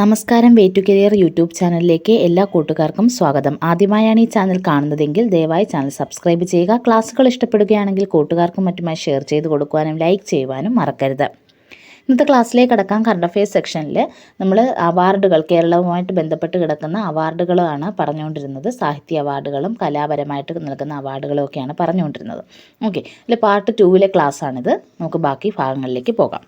നമസ്കാരം way to career YouTube ചാനലിലേക്ക് എല്ലാ കൂട്ടുകാർക്കും സ്വാഗതം. ആദ്യമായാണ് ഈ ചാനൽ കാണുന്നതെങ്കിൽ ദയവായി ചാനൽ സബ്സ്ക്രൈബ് ചെയ്യുക. ക്ലാസ്സുകൾ ഇഷ്ടപ്പെടുകയാണെങ്കിൽ കൂട്ടുകാർക്കും മറ്റുമായി ഷെയർ ചെയ്ത് കൊടുക്കുവാനും ലൈക്ക് ചെയ്യുവാനും മറക്കരുത്. ഇന്നത്തെ ക്ലാസ്സിലേക്ക് കടക്കാം. കറണ്ട് അഫയേഴ്സ് സെക്ഷനിൽ നമ്മൾ അവാർഡുകൾ കേരളവുമായിട്ട് ബന്ധപ്പെട്ട് കിടക്കുന്ന അവാർഡുകളാണ് പറഞ്ഞുകൊണ്ടിരുന്നത്. സാഹിത്യ അവാർഡുകളും കലാപരമായിട്ട് നൽകുന്ന അവാർഡുകളും ഒക്കെയാണ് പറഞ്ഞുകൊണ്ടിരുന്നത്. ഓക്കെ അല്ലെ പാർട്ട് ടൂവിലെ ക്ലാസ്സാണിത് നമുക്ക് ബാക്കി ഭാഗങ്ങളിലേക്ക് പോകാം.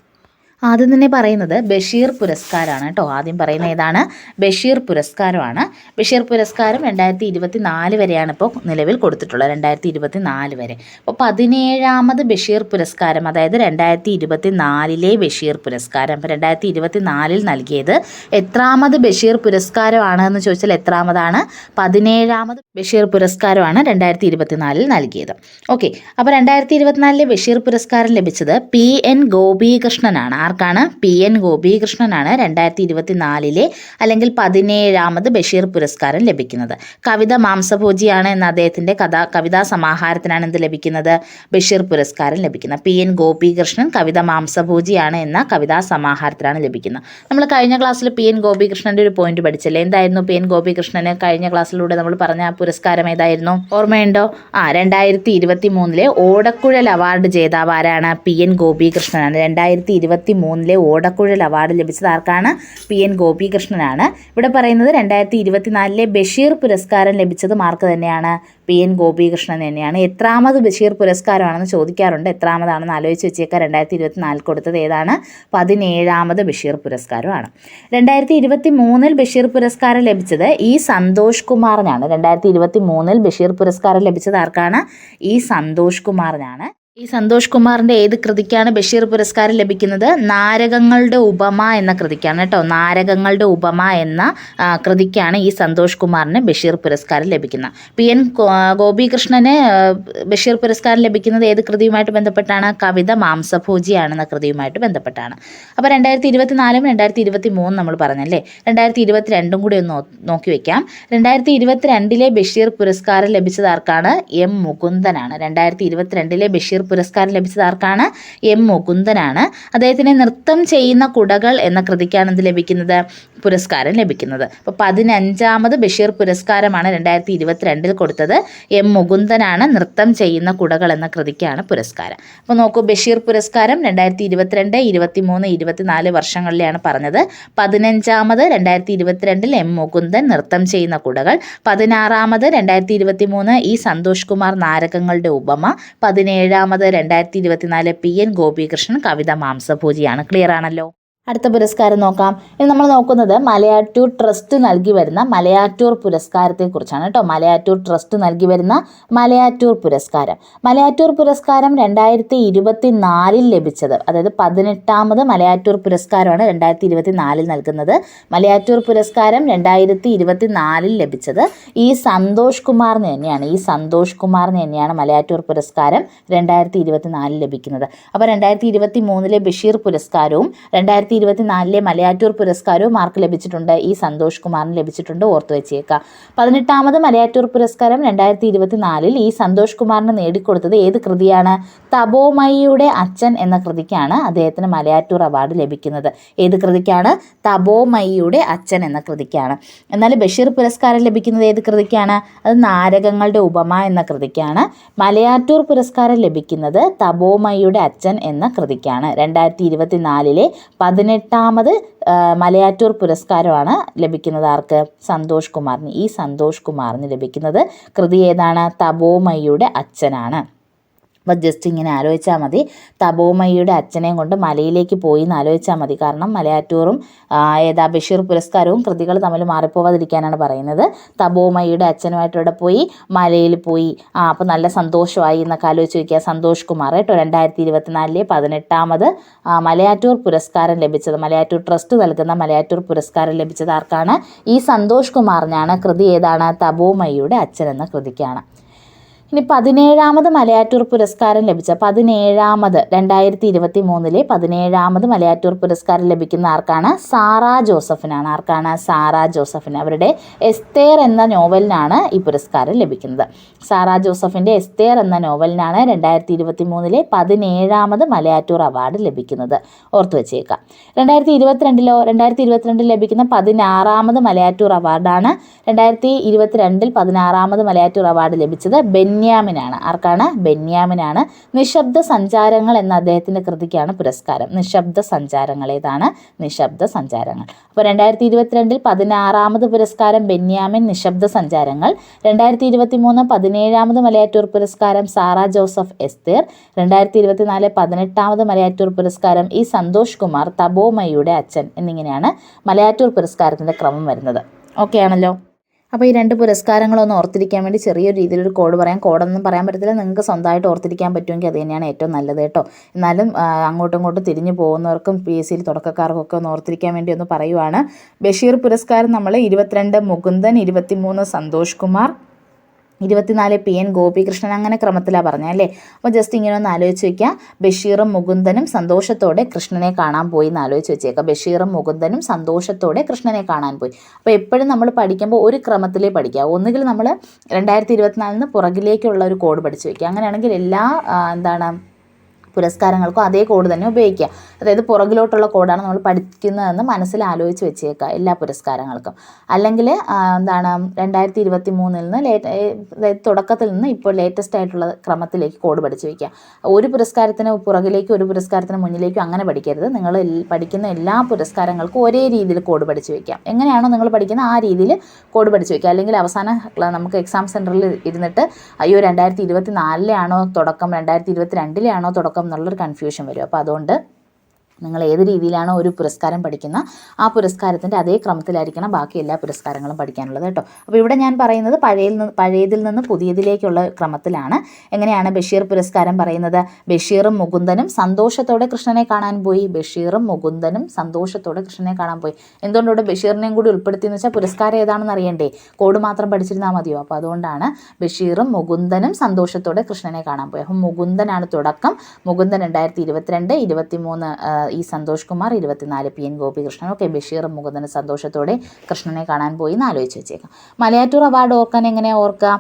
ആദ്യം തന്നെ പറയുന്നത് ബഷീർ പുരസ്കാരമാണ് കേട്ടോ. ആദ്യം പറയുന്ന ഏതാണ്? ബഷീർ പുരസ്കാരമാണ്. ബഷീർ പുരസ്കാരം രണ്ടായിരത്തി ഇരുപത്തി നാല് വരെയാണ് ഇപ്പോൾ നിലവിൽ കൊടുത്തിട്ടുള്ളത്. രണ്ടായിരത്തി ഇരുപത്തി നാല് വരെ. അപ്പോൾ പതിനേഴാമത് ബഷീർ പുരസ്കാരം അതായത് രണ്ടായിരത്തി ഇരുപത്തി നാലിലെ ബഷീർ പുരസ്കാരം. അപ്പോൾ രണ്ടായിരത്തി ഇരുപത്തി നാലിൽ നൽകിയത് എത്രാമത് ബഷീർ പുരസ്കാരമാണ് എന്ന് ചോദിച്ചാൽ എത്രാമതാണ്? പതിനേഴാമത് ബഷീർ പുരസ്കാരമാണ് രണ്ടായിരത്തി ഇരുപത്തി നാലിൽ നൽകിയത്. ഓക്കെ. അപ്പോൾ രണ്ടായിരത്തി ഇരുപത്തിനാലിലെ ബഷീർ പുരസ്കാരം ലഭിച്ചത് പി എൻ ഗോപീകൃഷ്ണനാണ്. ആർക്കാണ് പി എൻ ഗോപീകൃഷ്ണനാണ് രണ്ടായിരത്തി ഇരുപത്തി നാലിലെ അല്ലെങ്കിൽ പതിനേഴാമത് ബഷീർ പുരസ്കാരം ലഭിക്കുന്നത്. കവിത മാംസഭോജിയാണ് എന്ന അദ്ദേഹത്തിന്റെ കഥ കവിതാ സമാഹാരത്തിനാണ് എന്ത് ലഭിക്കുന്നത്? ബഷീർ പുരസ്കാരം ലഭിക്കുന്നത്. പി എൻ ഗോപീകൃഷ്ണൻ കവിത മാംസഭോജിയാണ് എന്ന കവിതാ സമാഹാരത്തിനാണ് ലഭിക്കുന്നത്. നമ്മൾ കഴിഞ്ഞ ക്ലാസ്സിൽ പി എൻ ഗോപികൃഷ്ണന്റെ ഒരു പോയിന്റ് പഠിച്ചല്ലേ? എന്തായിരുന്നു പി എൻ ഗോപികൃഷ്ണന് കഴിഞ്ഞ ക്ലാസ്സിലൂടെ നമ്മൾ പറഞ്ഞ പുരസ്കാരം ഏതായിരുന്നു? ഓർമ്മയുണ്ടോ? ആ രണ്ടായിരത്തി ഇരുപത്തി മൂന്നിലെ ഓടക്കുഴൽ അവാർഡ് ജേതാവ് ആരാണ്? പി എൻ ഗോപികൃഷ്ണനാണ്. രണ്ടായിരത്തി ഇരുപത്തി മൂന്നിലെ ഓടക്കുഴൽ അവാർഡ് ലഭിച്ചത് ആർക്കാണ്? പി എൻ ഗോപികൃഷ്ണനാണ്. ഇവിടെ പറയുന്നത് രണ്ടായിരത്തി ഇരുപത്തിനാലിലെ ബഷീർ പുരസ്കാരം ലഭിച്ചത് മാർക്ക് തന്നെയാണ്? പി എൻ ഗോപികൃഷ്ണൻ തന്നെയാണ്. എത്രാമത് ബഷീർ പുരസ്കാരമാണെന്ന് ചോദിക്കാറുണ്ട്. എത്രാമതാണെന്ന് ആലോചിച്ച് വെച്ചേക്കാം. രണ്ടായിരത്തി ഇരുപത്തിനാലിൽ കൊടുത്തത് ഏതാണ്? പതിനേഴാമത് ബഷീർ പുരസ്കാരമാണ്. രണ്ടായിരത്തി ഇരുപത്തി മൂന്നിൽ ബഷീർ പുരസ്കാരം ലഭിച്ചത് ഇ സന്തോഷ് കുമാറിനാണ്. രണ്ടായിരത്തി ഇരുപത്തി മൂന്നിൽ ബഷീർ പുരസ്കാരം ലഭിച്ചത് ആർക്കാണ്? ഇ സന്തോഷ് കുമാറിനാണ്. ഈ സന്തോഷ് കുമാറിന്റെ ഏത് കൃതിക്കാണ് ബഷീർ പുരസ്കാരം ലഭിക്കുന്നത്? നാരകങ്ങളുടെ ഉപമ എന്ന കൃതിക്കാണ് കേട്ടോ. നാരകങ്ങളുടെ ഉപമ എന്ന കൃതിക്കാണ് ഈ സന്തോഷ് കുമാറിന് ബഷീർ പുരസ്കാരം ലഭിക്കുന്നത്. പി എൻ ഗോപികൃഷ്ണന് ബഷീർ പുരസ്കാരം ലഭിക്കുന്നത് ഏത് കൃതിയുമായിട്ട് ബന്ധപ്പെട്ടാണ്? കവിത മാംസഭോജിയാണെന്ന കൃതിയുമായിട്ട് ബന്ധപ്പെട്ടാണ്. അപ്പോൾ രണ്ടായിരത്തി ഇരുപത്തി നാലും രണ്ടായിരത്തി ഇരുപത്തി മൂന്നും നമ്മൾ പറഞ്ഞല്ലേ? രണ്ടായിരത്തി ഇരുപത്തി രണ്ടും കൂടി ഒന്ന് നോക്കി വെക്കാം. രണ്ടായിരത്തി ഇരുപത്തി രണ്ടിലെ ബഷീർ പുരസ്കാരം ലഭിച്ചത് ആർക്കാണ്? എം മുകുന്ദനാണ്. രണ്ടായിരത്തി ഇരുപത്തിരണ്ടിലെ ബഷീർ പുരസ്കാരം ലഭിച്ചത് ആർക്കാണ്? എം മുകുന്ദനാണ്. അദ്ദേഹത്തിന് നൃത്തം ചെയ്യുന്ന കുടകൾ എന്ന കൃതിക്കാണ് എന്ത് ലഭിക്കുന്നത്? പുരസ്കാരം ലഭിക്കുന്നത്. അപ്പോൾ പതിനഞ്ചാമത് ബഷീർ പുരസ്കാരമാണ് രണ്ടായിരത്തി ഇരുപത്തിരണ്ടിൽ കൊടുത്തത്. എം മുകുന്ദനാണ് നൃത്തം ചെയ്യുന്ന കുടകൾ എന്ന കൃതിക്കാണ് പുരസ്കാരം. അപ്പോൾ നോക്കൂ ബഷീർ പുരസ്കാരം രണ്ടായിരത്തി ഇരുപത്തിരണ്ട് ഇരുപത്തി മൂന്ന് ഇരുപത്തിനാല് വർഷങ്ങളിലാണ് പറഞ്ഞത്. പതിനഞ്ചാമത് രണ്ടായിരത്തി ഇരുപത്തിരണ്ടിൽ എം മുകുന്ദൻ നൃത്തം ചെയ്യുന്ന കുടകൾ. പതിനാറാമത് രണ്ടായിരത്തി ഇരുപത്തി മൂന്ന് ഇ സന്തോഷ് കുമാർ നാരകങ്ങളുടെ ഉപമ. പതിനേഴാമത് രണ്ടായിരത്തി ഇരുപത്തിനാല് പി എൻ ഗോപികൃഷ്ണൻ കവിത മാംസഭോജിയാണ്. ക്ലിയർ ആണല്ലോ? അടുത്ത പുരസ്കാരം നോക്കാം. ഇനി നമ്മൾ നോക്കുന്നത് മലയാറ്റൂർ ട്രസ്റ്റ് നൽകി വരുന്ന മലയാറ്റൂർ പുരസ്കാരത്തെക്കുറിച്ചാണ് കേട്ടോ. മലയാറ്റൂർ ട്രസ്റ്റ് നൽകി വരുന്ന മലയാറ്റൂർ പുരസ്കാരം. മലയാറ്റൂർ പുരസ്കാരം രണ്ടായിരത്തി ഇരുപത്തി നാലിൽ ലഭിച്ചത് അതായത് പതിനെട്ടാമത് മലയാറ്റൂർ പുരസ്കാരമാണ് രണ്ടായിരത്തി ഇരുപത്തി നാലിൽ നൽകുന്നത്. മലയാറ്റൂർ പുരസ്കാരം രണ്ടായിരത്തി ഇരുപത്തി നാലിൽ ലഭിച്ചത് ഈ സന്തോഷ് കുമാറിന് തന്നെയാണ്. ഈ സന്തോഷ് കുമാറിന് തന്നെയാണ് മലയാറ്റൂർ പുരസ്കാരം രണ്ടായിരത്തി ഇരുപത്തി നാലിൽ ലഭിക്കുന്നത്. അപ്പോൾ രണ്ടായിരത്തി ഇരുപത്തി മൂന്നിലെ ബഷീർ പുരസ്കാരവും രണ്ടായിരത്തി ഇരുപത്തി നാലിലെ മലയാറ്റൂർ പുരസ്കാരവും ആർക്ക് ലഭിച്ചിട്ടുണ്ട്. ഈ സന്തോഷ് കുമാറിന് ലഭിച്ചിട്ടുണ്ട്. ഓർത്തു വെച്ചേക്കുക പതിനെട്ടാമത് മലയാറ്റൂർ പുരസ്കാരം രണ്ടായിരത്തി ഇരുപത്തി നാലിൽ ഈ സന്തോഷ് കുമാറിന് നേടിക്കൊടുത്തത് ഏത് കൃതിയാണ്? തപോമയിയുടെ അച്ഛൻ എന്ന കൃതിക്കാണ് അദ്ദേഹത്തിന് മലയാറ്റൂർ അവാർഡ് ലഭിക്കുന്നത്. ഏത് കൃതിക്കാണ്? തപോമയിയുടെ അച്ഛൻ എന്ന കൃതിക്കാണ്. എന്നാൽ ബഷീർ പുരസ്കാരം ലഭിക്കുന്നത് ഏത് കൃതിക്കാണ്? അത് നാരകങ്ങളുടെ ഉപമ എന്ന കൃതിക്കാണ്. മലയാറ്റൂർ പുരസ്കാരം ലഭിക്കുന്നത് തപോമയുടെ അച്ഛൻ എന്ന കൃതിക്കാണ്. രണ്ടായിരത്തി ഇരുപത്തി നാലിലെ പതിനെട്ടാമത് മലയാറ്റൂർ പുരസ്കാരമാണ് ലഭിക്കുന്നത്. ആർക്ക്? സന്തോഷ് കുമാറിന്. ഈ സന്തോഷ് കുമാറിന് ലഭിക്കുന്നത് കൃതി ഏതാണ്? തപോമയുടെ അച്ഛനാണ്. അപ്പോൾ ജസ്റ്റ് ഇങ്ങനെ ആലോചിച്ചാൽ മതി. തപോമയുടെ അച്ഛനെയും കൊണ്ട് മലയിലേക്ക് പോയി എന്ന് ആലോചിച്ചാൽ മതി. കാരണം മലയാറ്റൂറും ഏതാ ബഷീർ പുരസ്കാരവും കൃതികൾ തമ്മിൽ മാറിപ്പോവാതിരിക്കാനാണ് പറയുന്നത്. തപോമയുടെ അച്ഛനുമായിട്ട് ഇവിടെ പോയി മലയിൽ പോയി. ആ അപ്പോൾ നല്ല സന്തോഷമായി എന്നൊക്കെ ആലോചിച്ച് വയ്ക്കുക സന്തോഷ് കുമാർ കേട്ടോ രണ്ടായിരത്തി ഇരുപത്തിനാലിലെ പതിനെട്ടാമത് മലയാറ്റൂർ പുരസ്കാരം ലഭിച്ചത്. മലയാറ്റൂർ ട്രസ്റ്റ് നൽകുന്ന മലയാറ്റൂർ പുരസ്കാരം ലഭിച്ചത് ആർക്കാണ്? ഈ സന്തോഷ് കുമാറിനാണ്. കൃതി ഏതാണ്? തപോമയുടെ അച്ഛൻ എന്ന കൃതിക്കാണ്. ഇനി പതിനേഴാമത് മലയാറ്റൂർ പുരസ്കാരം ലഭിച്ച പതിനേഴാമത് രണ്ടായിരത്തി ഇരുപത്തി മൂന്നിലെ പതിനേഴാമത് മലയാറ്റൂർ പുരസ്കാരം ലഭിക്കുന്ന ആർക്കാണ്? സാറ ജോസഫിനാണ്. ആർക്കാണ്? സാറ ജോസഫിന്. അവരുടെ എസ്തേർ എന്ന നോവലിനാണ് ഈ പുരസ്കാരം ലഭിക്കുന്നത്. സാറ ജോസഫിന്റെ എസ്തേർ എന്ന നോവലിനാണ് രണ്ടായിരത്തി ഇരുപത്തി മൂന്നിലെ പതിനേഴാമത് മലയാറ്റൂർ അവാർഡ് ലഭിക്കുന്നത്. ഓർത്തു വെച്ചേക്കാം. രണ്ടായിരത്തി ഇരുപത്തിരണ്ടിലോ രണ്ടായിരത്തി ഇരുപത്തിരണ്ടിൽ ലഭിക്കുന്ന പതിനാറാമത് മലയാറ്റൂർ അവാർഡാണ് രണ്ടായിരത്തി ഇരുപത്തിരണ്ടിൽ പതിനാറാമത് മലയാറ്റൂർ അവാർഡ് ലഭിച്ചത് ബെന്യാമിനാണ്. ആർക്കാണ്? ബെന്യാമിനാണ്. നിശബ്ദ സഞ്ചാരങ്ങൾ എന്ന അദ്ദേഹത്തിന്റെ കൃതിക്കാണ് പുരസ്കാരം. നിശബ്ദ സഞ്ചാരങ്ങൾ. ഏതാണ്? നിശബ്ദ സഞ്ചാരങ്ങൾ. അപ്പോൾ രണ്ടായിരത്തി ഇരുപത്തിരണ്ടിൽ പതിനാറാമത് പുരസ്കാരം ബെന്യാമിൻ നിശബ്ദ സഞ്ചാരങ്ങൾ. രണ്ടായിരത്തി ഇരുപത്തി മൂന്ന് പതിനേഴാമത് മലയാറ്റൂർ പുരസ്കാരം സാറ ജോസഫ് എസ്തേർ. രണ്ടായിരത്തി ഇരുപത്തിനാല് പതിനെട്ടാമത് മലയാറ്റൂർ പുരസ്കാരം ഇ സന്തോഷ് കുമാർ തബോമയുടെ അച്ഛൻ എന്നിങ്ങനെയാണ് മലയാറ്റൂർ പുരസ്കാരത്തിന്റെ ക്രമം വരുന്നത്. ഓക്കെ ആണല്ലോ? അപ്പോൾ ഈ രണ്ട് പുരസ്കാരങ്ങളൊന്ന് ഓർത്തിരിക്കാൻ വേണ്ടി ചെറിയൊരു രീതിയിലൊരു കോഡ് പറയാം. കോഡൊന്നും പറയാൻ പറ്റത്തില്ല. നിങ്ങൾക്ക് സ്വന്തമായിട്ട് ഓർത്തിരിക്കാൻ പറ്റുമെങ്കിൽ അത് തന്നെയാണ് ഏറ്റവും നല്ലത് കേട്ടോ. എന്നാലും അങ്ങോട്ടും ഇങ്ങോട്ടും തിരിഞ്ഞു പോകുന്നവർക്കും പി എസ് സിയിൽ തുടക്കക്കാർക്കൊക്കെ ഒന്ന് ഓർത്തിരിക്കാൻ വേണ്ടി ഒന്ന് പറയുവാണ്. ബഷീർ പുരസ്കാരം നമ്മൾ ഇരുപത്തിരണ്ട് മുകുന്ദൻ ഇരുപത്തിമൂന്ന് സന്തോഷ് കുമാർ ഇരുപത്തിനാല് പി എൻ ഗോപികൃഷ്ണൻ അങ്ങനെ ക്രമത്തിലാണ് പറഞ്ഞത് അല്ലേ? അപ്പോൾ ജസ്റ്റ് ഇങ്ങനെ ഒന്ന് ആലോചിച്ച് വയ്ക്കുക ബഷീറും മുകുന്ദനും സന്തോഷത്തോടെ കൃഷ്ണനെ കാണാൻ പോയി എന്ന് ആലോചിച്ച് വെച്ചേക്കുക ബഷീറും മുകുന്ദനും സന്തോഷത്തോടെ കൃഷ്ണനെ കാണാൻ പോയി. അപ്പോൾ എപ്പോഴും നമ്മൾ പഠിക്കുമ്പോൾ ഒരു ക്രമത്തിലേ പഠിക്കുക ഒന്നുകിൽ നമ്മൾ രണ്ടായിരത്തി ഇരുപത്തിനാലിന് പുറകിലേക്കുള്ള ഒരു കോഡ് പഠിച്ച് വയ്ക്കുക അങ്ങനെയാണെങ്കിൽ എല്ലാ എന്താണ് പുരസ്കാരങ്ങൾക്കും അതേ കോഡ് തന്നെ ഉപയോഗിക്കുക. അതായത് പുറകിലോട്ടുള്ള കോഡാണ് നമ്മൾ പഠിക്കുന്നതെന്ന് മനസ്സിൽ ആലോചിച്ച് വെച്ചേക്കുക എല്ലാ പുരസ്കാരങ്ങൾക്കും. അല്ലെങ്കിൽ എന്താണ് രണ്ടായിരത്തി ഇരുപത്തി മൂന്നിൽ നിന്ന് ലേറ്റ് തുടക്കത്തിൽ നിന്ന് ഇപ്പോൾ ലേറ്റസ്റ്റ് ആയിട്ടുള്ള ക്രമത്തിലേക്ക് കോഡ് പഠിച്ചു വയ്ക്കുക ഒരു പുരസ്കാരത്തിന് പുറകിലേക്കും ഒരു പുരസ്കാരത്തിന് മുന്നിലേക്കും അങ്ങനെ പഠിക്കരുത്. നിങ്ങൾ പഠിക്കുന്ന എല്ലാ പുരസ്കാരങ്ങൾക്കും ഒരേ രീതിയിൽ കോഡ് പഠിച്ചു വയ്ക്കാം എങ്ങനെയാണോ നിങ്ങൾ പഠിക്കുന്നത് ആ രീതിയിൽ കോഡ് പഠിച്ചു വയ്ക്കുക അല്ലെങ്കിൽ അവസാന നമുക്ക് എക്സാം സെന്ററിൽ ഇരുന്നിട്ട് അയ്യോ രണ്ടായിരത്തി ഇരുപത്തി നാലിലാണോ തുടക്കം രണ്ടായിരത്തി ഇരുപത്തി രണ്ടിലാണോ തുടക്കം എന്നുള്ളൊരു കൺഫ്യൂഷൻ വരും. അപ്പോൾ അതുകൊണ്ട് നിങ്ങൾ ഏത് രീതിയിലാണോ ഒരു പുരസ്കാരം പഠിക്കുന്ന ആ പുരസ്കാരത്തിന്റെ അതേ ക്രമത്തിലായിരിക്കണം ബാക്കി എല്ലാ പുരസ്കാരങ്ങളും പഠിക്കാനുള്ളത് കേട്ടോ. അപ്പോൾ ഇവിടെ ഞാൻ പറയുന്നത് പഴയതിൽ നിന്ന് പഴയതിൽ നിന്ന് പുതിയതിലേക്കുള്ള ക്രമത്തിലാണ്. എങ്ങനെയാണ് ബഷീർ പുരസ്കാരം പറയുന്നത്? ബഷീറും മുകുന്ദനും സന്തോഷത്തോടെ കൃഷ്ണനെ കാണാൻ പോയി. ബഷീറും മുകുന്ദനും സന്തോഷത്തോടെ കൃഷ്ണനെ കാണാൻ പോയി. എന്തുകൊണ്ട് ഇവിടെ ബഷീറിനെയും കൂടി ഉൾപ്പെടുത്തിയെന്ന് വെച്ചാൽ പുരസ്കാരം ഏതാണെന്ന് അറിയണ്ടേ? കോഡ് മാത്രം പഠിച്ചിരുന്നാൽ മതിയോ? അപ്പോൾ അതുകൊണ്ടാണ് ബഷീറും മുകുന്ദനും സന്തോഷത്തോടെ കൃഷ്ണനെ കാണാൻ പോയി. അപ്പം മുകുന്ദനാണ് തുടക്കം. മുകുന്ദൻ രണ്ടായിരത്തി ഇരുപത്തിരണ്ട് ഇരുപത്തി മൂന്ന് ഇ സന്തോഷ് കുമാർ ഇരുപത്തിനാല് പി എൻ ഗോപികൃഷ്ണൻ ഒക്കെ ബഷീർ മുകുന്ദനും സന്തോഷത്തോടെ കൃഷ്ണനെ കാണാൻ പോയി എന്ന് ആലോചിച്ച് വെച്ചേക്കാം. മലയാറ്റൂർ അവാർഡ് ഓർക്കാൻ എങ്ങനെ ഓർക്കുക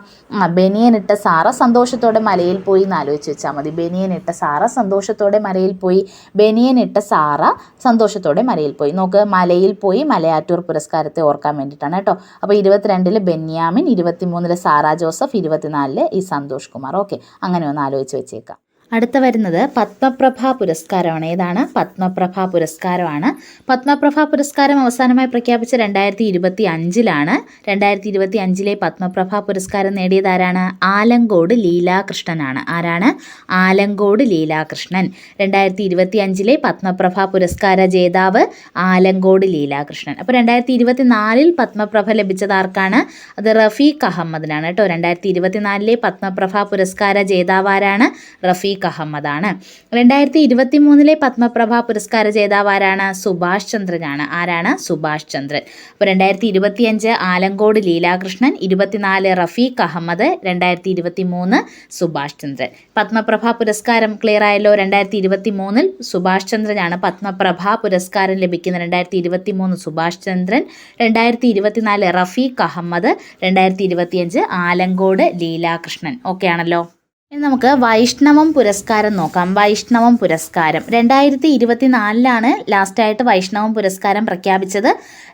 ഇട്ട സാറ സന്തോഷത്തോടെ മലയിൽ പോയി എന്ന് ആലോചിച്ച് വെച്ചാൽ മതി. ബനിയൻ ഇട്ട സാറ സന്തോഷത്തോടെ മലയിൽ പോയി ബനിയൻ ഇട്ട സാറ സന്തോഷത്തോടെ മലയിൽ പോയി. നോക്ക് മലയിൽ പോയി മലയാറ്റൂർ പുരസ്കാരത്തെ ഓർക്കാൻ വേണ്ടിയിട്ടാണ് കേട്ടോ. അപ്പോൾ ഇരുപത്തിരണ്ടിൽ ബെന്യാമിൻ ഇരുപത്തിമൂന്നിൽ സാറ ജോസഫ് ഇരുപത്തിനാലിൽ ഈ സന്തോഷ് കുമാർ. ഓക്കെ അങ്ങനെ ഒന്ന് ആലോചിച്ച് വെച്ചേക്കാം. അടുത്ത വരുന്നത് പത്മപ്രഭ പുരസ്കാരമാണ്. ഏതാണ്? പത്മപ്രഭ പുരസ്കാരമാണ്. പത്മപ്രഭ പുരസ്കാരം അവസാനമായി പ്രഖ്യാപിച്ച രണ്ടായിരത്തി ഇരുപത്തി അഞ്ചിലാണ് രണ്ടായിരത്തി ഇരുപത്തി അഞ്ചിലെ പത്മപ്രഭ പുരസ്കാരം നേടിയത് ആരാണ്? ആലങ്കോട് ലീലാകൃഷ്ണനാണ്. ആരാണ്? ആലങ്കോട് ലീലാകൃഷ്ണൻ. രണ്ടായിരത്തി ഇരുപത്തി അഞ്ചിലെ പത്മപ്രഭ പുരസ്കാര ജേതാവ് ആലങ്കോട് ലീലാകൃഷ്ണൻ. അപ്പോൾ രണ്ടായിരത്തി ഇരുപത്തി നാലിൽ പത്മപ്രഭ ലഭിച്ചത് ആർക്കാണ്? അത് റഫീഖ് അഹമ്മദിനാണ് കേട്ടോ. രണ്ടായിരത്തി ഇരുപത്തിനാലിലെ പത്മപ്രഭ പുരസ്കാര ജേതാവ് ആരാണ്? റഫീഖ് അഹമ്മദാണ്. രണ്ടായിരത്തി ഇരുപത്തി മൂന്നിലെ പത്മപ്രഭ പുരസ്കാര ജേതാവ് ആരാണ് സുഭാഷ് ചന്ദ്രനാണ്. ആരാണ്? സുഭാഷ് ചന്ദ്രൻ. അപ്പോൾ രണ്ടായിരത്തി ഇരുപത്തിയഞ്ച് ആലങ്കോട് ലീലാകൃഷ്ണൻ ഇരുപത്തിനാല് റഫീഖ് അഹമ്മദ് രണ്ടായിരത്തി ഇരുപത്തി മൂന്ന് സുഭാഷ് ചന്ദ്രൻ. പത്മപ്രഭ പുരസ്കാരം ക്ലിയർ ആയല്ലോ. രണ്ടായിരത്തി ഇരുപത്തി മൂന്നിൽ സുഭാഷ് ചന്ദ്രനാണ് പത്മപ്രഭ പുരസ്കാരം ലഭിക്കുന്ന രണ്ടായിരത്തി ഇരുപത്തി മൂന്ന് സുഭാഷ് ചന്ദ്രൻ രണ്ടായിരത്തി ഇരുപത്തിനാല് റഫീഖ് അഹമ്മദ് രണ്ടായിരത്തി ഇരുപത്തിയഞ്ച് ആലങ്കോട് ലീലാകൃഷ്ണൻ. ഓക്കെ ആണല്ലോ? ഇനി നമുക്ക് വൈഷ്ണവം പുരസ്കാരം നോക്കാം. വൈഷ്ണവം പുരസ്കാരം. രണ്ടായിരത്തി ഇരുപത്തിനാലിലാണ് ലാസ്റ്റായിട്ട് വൈഷ്ണവം പുരസ്കാരം പ്രഖ്യാപിച്ചത്.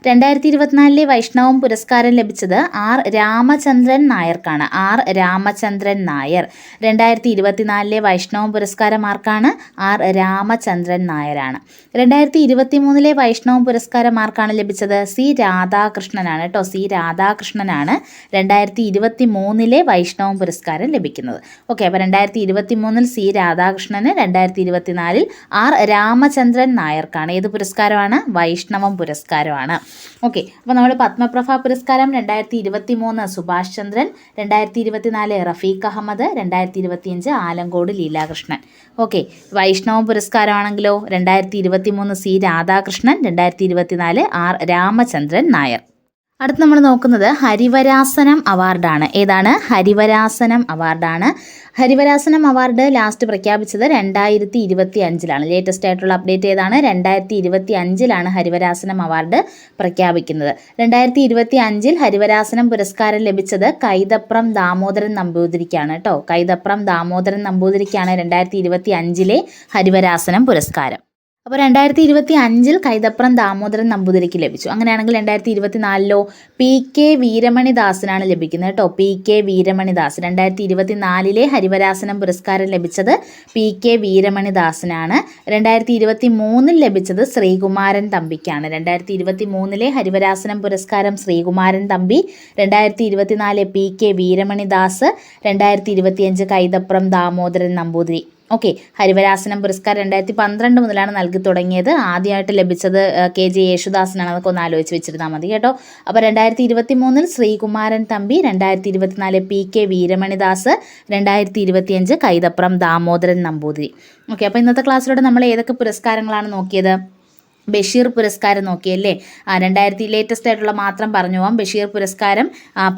രണ്ടായിരത്തി ഇരുപത്തിനാലിലെ വൈഷ്ണവം പുരസ്കാരം ലഭിച്ചത് ആർ രാമചന്ദ്രൻ നായർക്കാണ്. ആർ രാമചന്ദ്രൻ നായർ. രണ്ടായിരത്തി ഇരുപത്തിനാലിലെ വൈഷ്ണവം പുരസ്കാരം ആർക്കാണ്? ആർ രാമചന്ദ്രൻ നായരാണ്. രണ്ടായിരത്തി ഇരുപത്തി മൂന്നിലെ വൈഷ്ണവം പുരസ്കാരം ആർക്കാണ് ലഭിച്ചത്? സി രാധാകൃഷ്ണനാണ് കേട്ടോ. സി രാധാകൃഷ്ണനാണ് രണ്ടായിരത്തി ഇരുപത്തി മൂന്നിലെ വൈഷ്ണവം പുരസ്കാരം ലഭിക്കുന്നത്. ഓക്കെ അപ്പോൾ രണ്ടായിരത്തി ഇരുപത്തി മൂന്നിൽ സി രാധാകൃഷ്ണന് രണ്ടായിരത്തി ഇരുപത്തിനാലിൽ ആർ രാമചന്ദ്രൻ നായർക്കാണ്. ഏത് പുരസ്കാരമാണ്? വൈഷ്ണവം പുരസ്കാരമാണ്. ഓക്കെ അപ്പോൾ നമ്മൾ പത്മപ്രഭ പുരസ്കാരം രണ്ടായിരത്തി ഇരുപത്തി മൂന്ന് സുഭാഷ് ചന്ദ്രൻ രണ്ടായിരത്തി ഇരുപത്തിനാല് റഫീഖ് അഹമ്മദ് രണ്ടായിരത്തി ഇരുപത്തിയഞ്ച് ആലങ്കോട് ലീലാകൃഷ്ണൻ. ഓക്കെ വൈഷ്ണവം പുരസ്കാരമാണെങ്കിലോ? രണ്ടായിരത്തി ഇരുപത്തി മൂന്ന് സി രാധാകൃഷ്ണൻ രണ്ടായിരത്തി ഇരുപത്തിനാല് ആർ രാമചന്ദ്രൻ നായർ. അടുത്ത് നമ്മൾ നോക്കുന്നത് ഹരിവരാസനം അവാർഡാണ്. ഏതാണ്? ഹരിവരാസനം അവാർഡാണ്. ഹരിവരാസനം അവാർഡ് ലാസ്റ്റ് പ്രഖ്യാപിച്ചത് രണ്ടായിരത്തി ഇരുപത്തി അഞ്ചിലാണ് ലേറ്റസ്റ്റ് ആയിട്ടുള്ള അപ്ഡേറ്റ് ഏതാണ്? രണ്ടായിരത്തി ഇരുപത്തി അഞ്ചിലാണ് ഹരിവരാസനം അവാർഡ് പ്രഖ്യാപിക്കുന്നത്. രണ്ടായിരത്തി ഇരുപത്തി അഞ്ചിൽ ഹരിവരാസനം പുരസ്കാരം ലഭിച്ചത് കൈതപ്രം ദാമോദരൻ നമ്പൂതിരിക്കാണ് കേട്ടോ കൈതപ്രം ദാമോദരൻ നമ്പൂതിരിക്കാണ് രണ്ടായിരത്തി ഇരുപത്തി അഞ്ചിലെ ഹരിവരാസനം പുരസ്കാരം. അപ്പോൾ രണ്ടായിരത്തി ഇരുപത്തി അഞ്ചിൽ കൈതപ്രം ദാമോദരൻ നമ്പൂതിരിക്ക് ലഭിച്ചു. അങ്ങനെയാണെങ്കിൽ രണ്ടായിരത്തി ഇരുപത്തി നാലിലോ പി കെ വീരമണിദാസിനാണ് ലഭിക്കുന്നത് കേട്ടോ. P K Veeramanidas. രണ്ടായിരത്തി ഇരുപത്തി നാലിലെ ഹരിവരാസനം പുരസ്കാരം ലഭിച്ചത് പി കെ വീരമണിദാസിനാണ്. രണ്ടായിരത്തി ഇരുപത്തി മൂന്നിൽ ലഭിച്ചത് ശ്രീകുമാരൻ തമ്പിക്കാണ്. രണ്ടായിരത്തി ഇരുപത്തി മൂന്നിലെ ഹരിവരാസനം പുരസ്കാരം ശ്രീകുമാരൻ തമ്പി. രണ്ടായിരത്തി ഇരുപത്തിനാല് പി കെ വീരമണിദാസ്. രണ്ടായിരത്തി ഇരുപത്തിയഞ്ച് കൈതപ്രം ദാമോദരൻ നമ്പൂതിരി. ഓക്കെ ഹരിവരാസനം പുരസ്കാരം രണ്ടായിരത്തി പന്ത്രണ്ട് മുതലാണ് നൽകി തുടങ്ങിയത്. ആദ്യമായിട്ട് ലഭിച്ചത് കെ ജെ യേശുദാസിനാണ്. അതൊക്കെ ഒന്ന് ആലോചിച്ച് വെച്ചിരുന്നാൽ മതി കേട്ടോ. അപ്പോൾ രണ്ടായിരത്തി ഇരുപത്തി മൂന്നിൽ ശ്രീകുമാരൻ തമ്പി രണ്ടായിരത്തി ഇരുപത്തിനാല് പി കെ വീരമണിദാസ് രണ്ടായിരത്തി ഇരുപത്തിയഞ്ച് കൈതപ്രം ദാമോദരൻ നമ്പൂതിരി. ഓക്കെ അപ്പോൾ ഇന്നത്തെ ക്ലാസ്സിലൂടെ നമ്മൾ ഏതൊക്കെ പുരസ്കാരങ്ങളാണ് നോക്കിയത്? ബഷീർ പുരസ്കാരം നോക്കിയല്ലേ? രണ്ടായിരത്തി ലേറ്റസ്റ്റ് ആയിട്ടുള്ള മാത്രം പറഞ്ഞു പോകാം ബഷീർ പുരസ്കാരം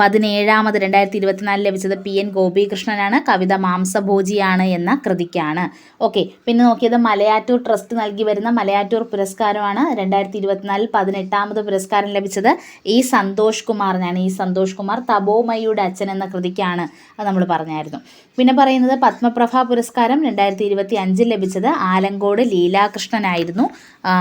പതിനേഴാമത് രണ്ടായിരത്തി ഇരുപത്തിനാലിൽ ലഭിച്ചത് പി എൻ ഗോപികൃഷ്ണനാണ്. കവിത മാംസഭോജിയാണ് എന്ന കൃതിക്കാണ്. ഓക്കെ പിന്നെ നോക്കിയത് മലയാറ്റൂർ ട്രസ്റ്റ് നൽകി വരുന്ന മലയാറ്റൂർ പുരസ്കാരമാണ് രണ്ടായിരത്തി ഇരുപത്തിനാലിൽ പതിനെട്ടാമത് പുരസ്കാരം ലഭിച്ചത് ഈ സന്തോഷ് കുമാറിനാണ്. ഈ സന്തോഷ് കുമാർ തപോമയുടെ അച്ഛൻ എന്ന കൃതിക്കാണ് അത് നമ്മൾ പറഞ്ഞായിരുന്നു. പിന്നെ പറയുന്നത് പത്മപ്രഭ പുരസ്കാരം രണ്ടായിരത്തി ഇരുപത്തി അഞ്ചിൽ ലഭിച്ചത് ആലങ്കോട് ലീലാകൃഷ്ണനായിരുന്നു. ആ,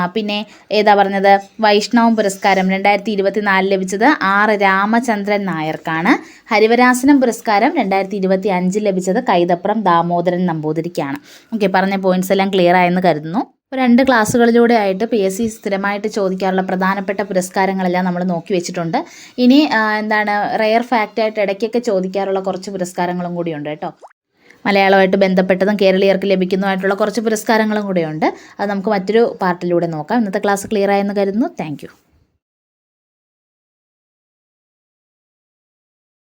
ഏതാ പറഞ്ഞത്? വൈഷ്ണവം പുരസ്കാരം രണ്ടായിരത്തി ഇരുപത്തി നാലിൽ ലഭിച്ചത് ആർ രാമചന്ദ്രൻ നായർക്കാണ്. ഹരിവരാസനം പുരസ്കാരം രണ്ടായിരത്തി ഇരുപത്തി അഞ്ചിൽ ലഭിച്ചത് കൈതപ്രം ദാമോദരൻ നമ്പൂതിരിക്കാണ്. ഓക്കെ പറഞ്ഞ പോയിന്റ്സ് എല്ലാം ക്ലിയർ ആയെന്ന് കരുതുന്നു. രണ്ട് ക്ലാസ്സുകളിലൂടെ ആയിട്ട് പി എസ് സി സ്ഥിരമായിട്ട് ചോദിക്കാറുള്ള പ്രധാനപ്പെട്ട പുരസ്കാരങ്ങളെല്ലാം നമ്മൾ നോക്കി വെച്ചിട്ടുണ്ട്. ഇനി എന്താണ് റെയർ ഫാക്റ്റായിട്ട് ഇടയ്ക്കൊക്കെ ചോദിക്കാറുള്ള കുറച്ച് പുരസ്കാരങ്ങളും കൂടിയുണ്ട് കേട്ടോ. മലയാളമായിട്ട് ബന്ധപ്പെട്ടതും കേരളീയർക്ക് ലഭിക്കുന്നതുമായിട്ടുള്ള കുറച്ച് പുരസ്കാരങ്ങളും കൂടെയുണ്ട്. അത് നമുക്ക് മറ്റൊരു പാർട്ടിലൂടെ നോക്കാം. ഇന്നത്തെ ക്ലാസ് ക്ലിയർ ആയെന്ന് കരുതുന്നു. താങ്ക്